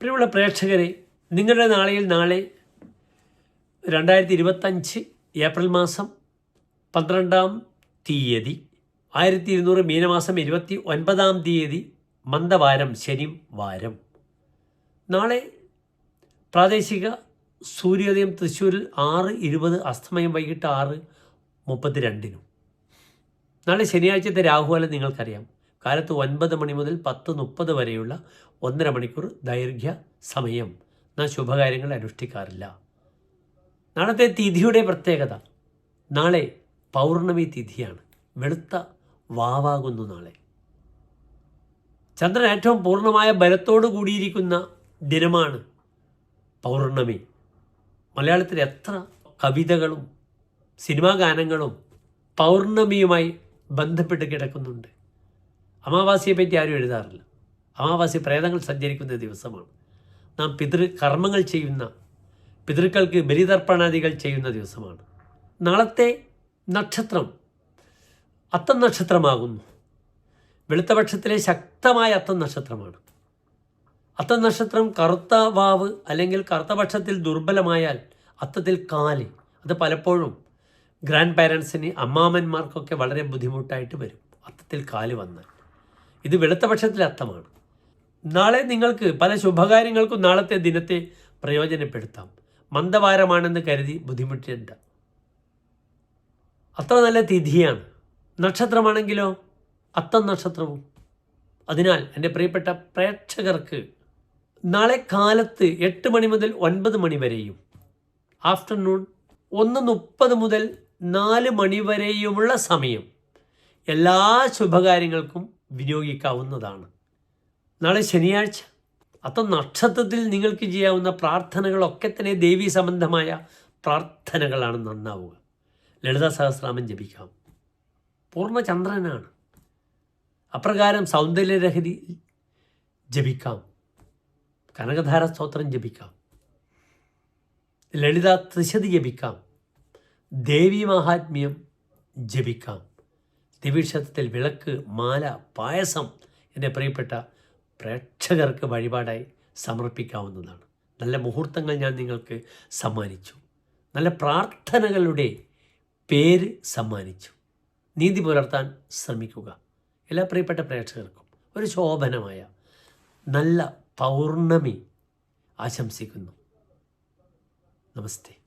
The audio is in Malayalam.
പ്രിയമുള്ള പ്രേക്ഷകരെ നിങ്ങളുടെ നാളെയിൽ നാളെ രണ്ടായിരത്തി ഇരുപത്തഞ്ച് ഏപ്രിൽ മാസം പന്ത്രണ്ടാം തീയതി ആയിരത്തി ഇരുന്നൂറ് മീനമാസം ഇരുപത്തി ഒൻപതാം തീയതി മന്ദവാരം ശനി വാരം. നാളെ പ്രാദേശിക സൂര്യോദയം തൃശ്ശൂരിൽ ആറ് ഇരുപത് അസ്തമയം വൈകിട്ട് ആറ് മുപ്പത്തിരണ്ടിനും. നാളെ ശനിയാഴ്ചത്തെ രാഹുകാലം നിങ്ങൾക്കറിയാം. കാലത്ത് ഒൻപത് മണി മുതൽ പത്ത് മുപ്പത് വരെയുള്ള ഒന്നര മണിക്കൂർ ദൈർഘ്യ സമയം. നാം ശുഭകാര്യങ്ങൾ അനുഷ്ഠിക്കാറില്ല. നാളത്തെ തിഥിയുടെ പ്രത്യേകത നാളെ പൗർണമി തിഥിയാണ്. വെളുത്ത വാവാകുന്നു നാളെ. ചന്ദ്രൻ ഏറ്റവും പൂർണമായ ബലത്തോടു കൂടിയിരിക്കുന്ന ദിനമാണ് പൗർണമി. മലയാളത്തിൽ എത്ര കവിതകളും സിനിമാ ഗാനങ്ങളും പൗർണമിയുമായി ബന്ധപ്പെട്ട് കിടക്കുന്നുണ്ട്. അമാവാസിയെ പറ്റി ആരും എഴുതാറില്ല. അമാവാസി പ്രേതങ്ങൾ സഞ്ചരിക്കുന്ന ദിവസമാണ്. നാം പിതൃ കർമ്മങ്ങൾ ചെയ്യുന്ന പിതൃക്കൾക്ക് ബലിതർപ്പണാദികൾ ചെയ്യുന്ന ദിവസമാണ്. നാളത്തെ നക്ഷത്രം അത്തം നക്ഷത്രമാകുന്നു. വെളുത്തപക്ഷത്തിലെ ശക്തമായ അത്തം നക്ഷത്രമാണ്. അത്തം നക്ഷത്രം കറുത്ത വാവ് അല്ലെങ്കിൽ കറുത്തപക്ഷത്തിൽ ദുർബലമായാൽ അത്തത്തിൽ കാൽ അത് പലപ്പോഴും ഗ്രാൻഡ് പാരൻസിന് അമ്മാമന്മാർക്കൊക്കെ വളരെ ബുദ്ധിമുട്ടായിട്ട് വരും. അത്തത്തിൽ കാൽ വന്നാൽ. ഇത് വെളുത്ത പക്ഷത്തിലെ അർത്ഥമാണ് നാളെ നിങ്ങൾക്ക് പല ശുഭകാര്യങ്ങൾക്കും നാളത്തെ ദിനത്തെ പ്രയോജനപ്പെടുത്താം. മന്ദവാരമാണെന്ന് കരുതി ബുദ്ധിമുട്ടേണ്ട. അത്ര നല്ല തിഥിയാണ്. നക്ഷത്രമാണെങ്കിലോ? അത്തം നക്ഷത്രവും. അതിനാൽ എന്റെ പ്രിയപ്പെട്ട പ്രേക്ഷകർക്ക് നാളെ കാലത്ത് എട്ട് മണി മുതൽ ഒൻപത് മണി വരെയും ആഫ്റ്റർനൂൺ ഒന്ന് മുപ്പത് മുതൽ നാല് മണി വരെയുമുള്ള സമയം എല്ലാ ശുഭകാര്യങ്ങൾക്കും വിനിയോഗിക്കാവുന്നതാണ്. നാളെ ശനിയാഴ്ച. അത്ത നക്ഷത്രത്തിൽ നിങ്ങൾക്ക് ചെയ്യാവുന്ന പ്രാർത്ഥനകളൊക്കെ തന്നെ ദേവി സംബന്ധമായ പ്രാർത്ഥനകളാണ് നന്നാവുക. ലളിതാ സഹസ്രാമം ജപിക്കാം. പൂർണചന്ദ്രനാണ്. അപ്രകാരം സൗന്ദര്യരഹിതി ജപിക്കാം. കനകധാര സ്തോത്രം ജപിക്കാം. ലളിത ത്രിശതി ജപിക്കാം. ദേവി മഹാത്മ്യം ജപിക്കാം. ദേവീക്ഷേത്രത്തിൽ വിളക്ക് മാല പായസം എന്റെ പ്രിയപ്പെട്ട പ്രേക്ഷകർക്ക് വഴിപാടായി സമർപ്പിക്കാവുന്നതാണ്. നല്ല മുഹൂർത്തങ്ങൾ ഞാൻ നിങ്ങൾക്ക് സമ്മാനിച്ചു. നല്ല പ്രാർത്ഥനകളുടെ പേര് സമ്മാനിച്ചു. നീതി പുലർത്താൻ ശ്രമിക്കുക. എല്ലാ പ്രിയപ്പെട്ട പ്രേക്ഷകർക്കും ഒരു ശോഭനമായ നല്ല പൗർണമി ആശംസിക്കുന്നു. നമസ്തേ.